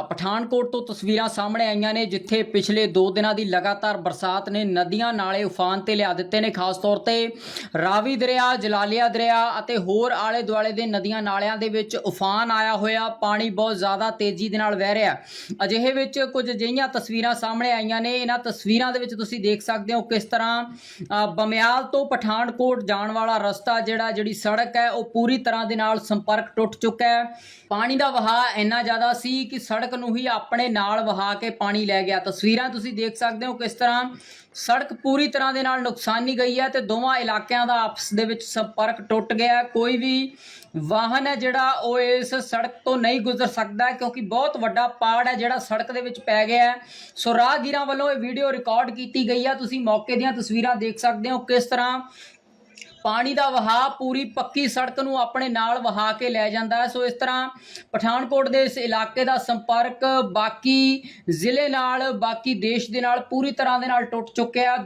ਪਠਾਨਕੋਟ ਤੋਂ ਤਸਵੀਰਾਂ ਸਾਹਮਣੇ ਆਈਆਂ ਨੇ, ਜਿੱਥੇ ਪਿਛਲੇ 2 ਦਿਨਾਂ ਦੀ ਲਗਾਤਾਰ ਬਰਸਾਤ ਨੇ ਨਦੀਆਂ ਨਾਲੇ ਉਫਾਨ ਤੇ ਲਿਆ ਦਿੱਤੇ ਨੇ, ਖਾਸ ਤੌਰ ਤੇ ਰਾਵੀ ਦਰਿਆ, ਜਲਾਲੀਆ ਦਰਿਆ ਅਤੇ ਹੋਰ ਆਲੇ ਦੁਆਲੇ ਦੇ ਨਦੀਆਂ ਨਾਲਿਆਂ ਦੇ ਵਿੱਚ ਉਫਾਨ ਆਇਆ ਹੋਇਆ। ਪਾਣੀ ਬਹੁਤ ਜ਼ਿਆਦਾ ਤੇਜ਼ੀ ਦੇ ਨਾਲ ਵਹਿ ਰਿਹਾ ਅਜਿਹੇ ਵਿੱਚ ਕੁਝ ਅਜਿਹੀਆਂ ਤਸਵੀਰਾਂ ਸਾਹਮਣੇ ਆਈਆਂ ਨੇ। ਇਹਨਾਂ ਤਸਵੀਰਾਂ ਦੇ ਵਿੱਚ ਤੁਸੀਂ ਦੇਖ ਸਕਦੇ ਹੋ ਕਿਸ ਤਰ੍ਹਾਂ ਬਮਿਆਲ ਤੋਂ ਪਠਾਨਕੋਟ ਜਾਣ ਵਾਲਾ ਰਸਤਾ ਜਿਹੜਾ, ਜਿਹੜੀ ਸੜਕ ਹੈ, ਉਹ ਪੂਰੀ ਤਰ੍ਹਾਂ ਦੇ ਨਾਲ ਸੰਪਰਕ ਟੁੱਟ ਚੁੱਕਾ ਹੈ। ਪਾਣੀ ਦਾ ਵਹਾਅ ਇੰਨਾ ਜ਼ਿਆਦਾ ਸੀ ਕਿ ਸੜਕ ਸੜਕ ਨੂੰ ਹੀ ਆਪਣੇ ਨਾਲ ਵਹਾ ਕੇ ਪਾਣੀ ਲੈ ਗਿਆ। ਤਸਵੀਰਾਂ ਤੁਸੀਂ ਦੇਖ ਸਕਦੇ ਹੋ ਕਿਸ ਤਰ੍ਹਾਂ ਸੜਕ ਪੂਰੀ ਤਰ੍ਹਾਂ ਦੇ ਨਾਲ ਨੁਕਸਾਨੀ ਗਈ ਹੈ ਤੇ ਦੋਵਾਂ ਇਲਾਕਿਆਂ ਦਾ ਆਪਸ ਦੇ ਵਿੱਚ ਸੰਪਰਕ ਟੁੱਟ ਗਿਆ ਕੋਈ ਵੀ ਵਾਹਨ ਹੈ ਜਿਹੜਾ ਉਹ ਇਸ ਸੜਕ ਤੋਂ ਨਹੀਂ ਗੁਜ਼ਰ ਸਕਦਾ ਕਿਉਂਕਿ ਬਹੁਤ ਵੱਡਾ ਪਾੜ ਹੈ ਜਿਹੜਾ ਸੜਕ ਦੇ ਵਿੱਚ ਪੈ ਗਿਆ ਹੈ। ਸੋ ਰਾਹਗੀਰਾਂ ਵੱਲੋਂ ਇਹ ਵੀਡੀਓ ਰਿਕਾਰਡ ਕੀਤੀ ਗਈ ਹੈ। ਤੁਸੀਂ ਮੌਕੇ ਦੀਆਂ ਤਸਵੀਰਾਂ ਦੇਖ ਸਕਦੇ ਹੋ ਕਿਸ ਤਰ੍ਹਾਂ ਪਾਣੀ ਦਾ ਵਹਾਅ ਪੂਰੀ ਪੱਕੀ ਸੜਕ ਨੂੰ ਆਪਣੇ ਨਾਲ ਵਹਾ ਕੇ ਲੈ ਜਾਂਦਾ ਹੈ। ਸੋ ਇਸ ਤਰ੍ਹਾਂ ਪਠਾਨਕੋਟ ਦੇ ਇਸ ਇਲਾਕੇ ਦਾ ਸੰਪਰਕ ਬਾਕੀ ਜ਼ਿਲ੍ਹੇ ਨਾਲ, ਬਾਕੀ ਦੇਸ਼ ਦੇ ਨਾਲ ਪੂਰੀ ਤਰ੍ਹਾਂ ਦੇ ਨਾਲ ਟੁੱਟ ਚੁੱਕਿਆ।